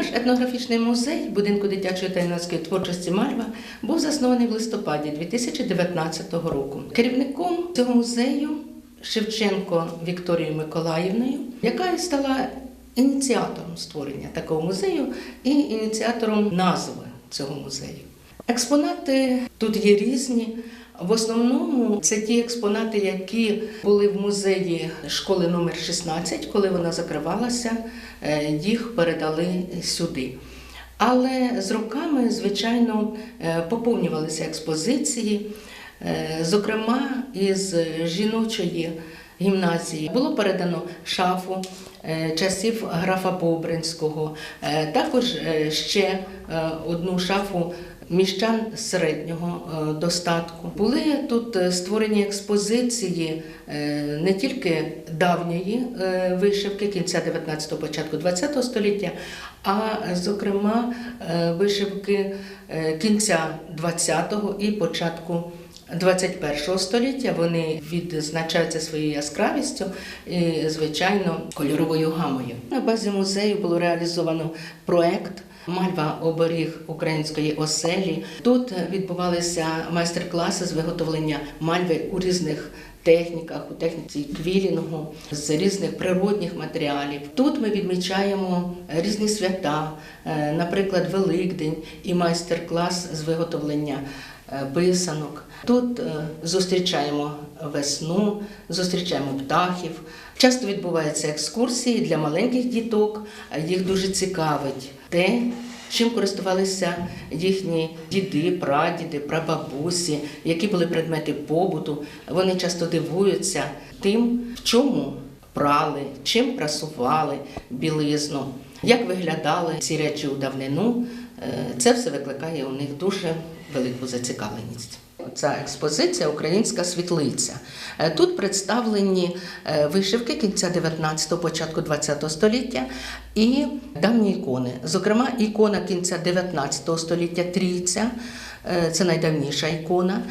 Наш етнографічний музей будинку дитячої та юнацької творчості Мальва був заснований в листопаді 2019 року. Керівником цього музею Шевченко Вікторією Миколаївною, яка стала ініціатором створення такого музею і ініціатором назви цього музею. Експонати тут є різні. В основному це ті експонати, які були в музеї школи номер 16, коли вона закривалася, е, їх передали сюди. Але з роками, звичайно, е, поповнювалися експозиції. Е, Зокрема, із жіночої гімназії було передано шафу е, часів графа Бобринського, е, також е, ще одну шафу міщан середнього достатку. Були тут створені експозиції не тільки давньої вишивки кінця 19-го, початку 20-го століття, а зокрема вишивки кінця 20-го і початку 21 століття вони відзначаються своєю яскравістю і, звичайно, кольоровою гамою. На базі музею було реалізовано проект. Мальва оберіг української оселі. Тут відбувалися майстер-класи з виготовлення мальви у різних техніках, у техніці квілінгу з різних природних матеріалів. Тут ми відмічаємо різні свята, е, наприклад, Великдень і майстер-клас з виготовлення писанок. Тут е, зустрічаємо весну, зустрічаємо птахів. Часто відбуваються екскурсії для маленьких діток. Їх дуже цікавить те, чим користувалися їхні діди, прадіди, прабабусі, які були предмети побуту. Вони часто дивуються тим, в чому прали, чим прасували білизну, як виглядали ці речі у давнину. Е, Це все викликає у них дуже велику зацікавленість. Ця експозиція Українська світлиця. Е, Тут представлені е, вишивки кінця 19-го, початку 20-го століття і давні ікони. Зокрема, ікона кінця 19 століття Трійця, це найдавніша ікона.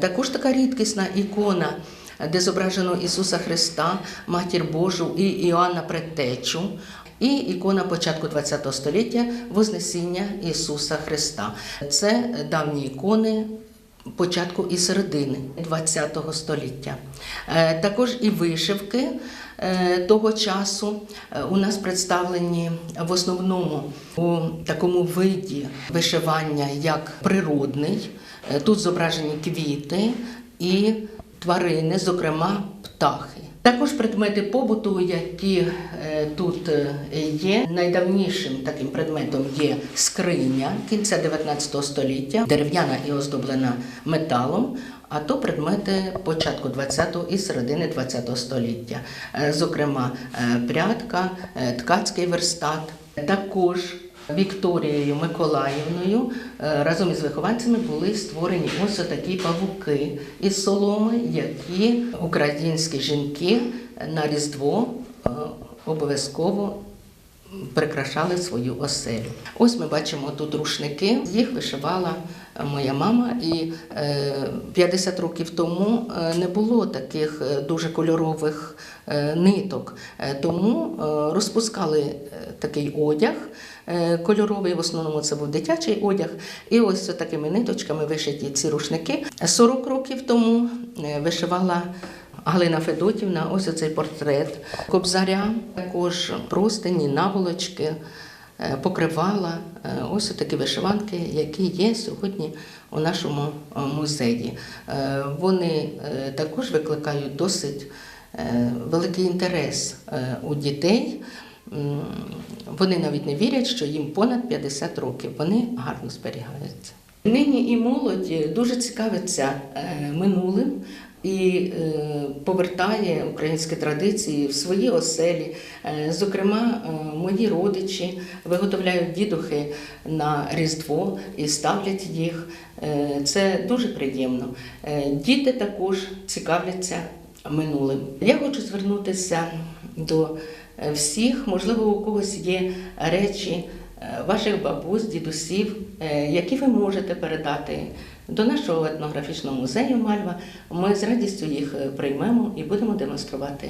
Також така рідкісна ікона, де зображено Ісуса Христа, Матір Божу і Іоанна Предтечу. І ікона початку ХХ століття Вознесіння Ісуса Христа. Це давні ікони початку і середини ХХ століття. Е, Також і вишивки е, того часу е, у нас представлені в основному у такому виді вишивання, як природний. Тут зображені квіти і тварини, зокрема птахи. Також предмети побуту, які е, тут е, є. Найдавнішим таким предметом є скриня кінця 19 століття, дерев'яна і оздоблена металом. А то предмети початку 20-го і середини 20-го століття, Е, зокрема, прядка, ткацький верстат. Також Вікторією Миколаївною е, разом із вихованцями були створені ось такі павуки із соломи, які українські жінки на Різдво е, обов'язково прикрашали свою оселю. Ось ми бачимо тут рушники. Їх вишивала моя мама, і е, 50 років тому е, не було таких е, дуже кольорових е, ниток, Е, тому е, розпускали е, такий одяг. е, Кольоровий, в основному це був дитячий одяг, і ось такими ниточками вишиті ці рушники. 40 років тому е, вишивала Галина Федотівна, ось оцей портрет Кобзаря, також простині, наволочки, е, покривала. Е, Ось такі вишиванки, які є сьогодні у нашому е, музеї. Вони також викликають досить великий інтерес у дітей. Вони навіть не вірять, що їм понад 50 років. Вони гарно зберігаються. Нині і молодь дуже цікавиться минулим і е, повертає українські традиції в свої оселі. Е, Зокрема, е, мої родичі виготовляють дідухи на Різдво і ставлять їх. Це дуже приємно. Діти також цікавляться минулим. Я хочу звернутися до всіх, можливо, у когось є речі ваших бабусь, дідусів, е, які ви можете передати до нашого етнографічного музею Мальва. Ми з радістю їх е, приймемо і будемо демонструвати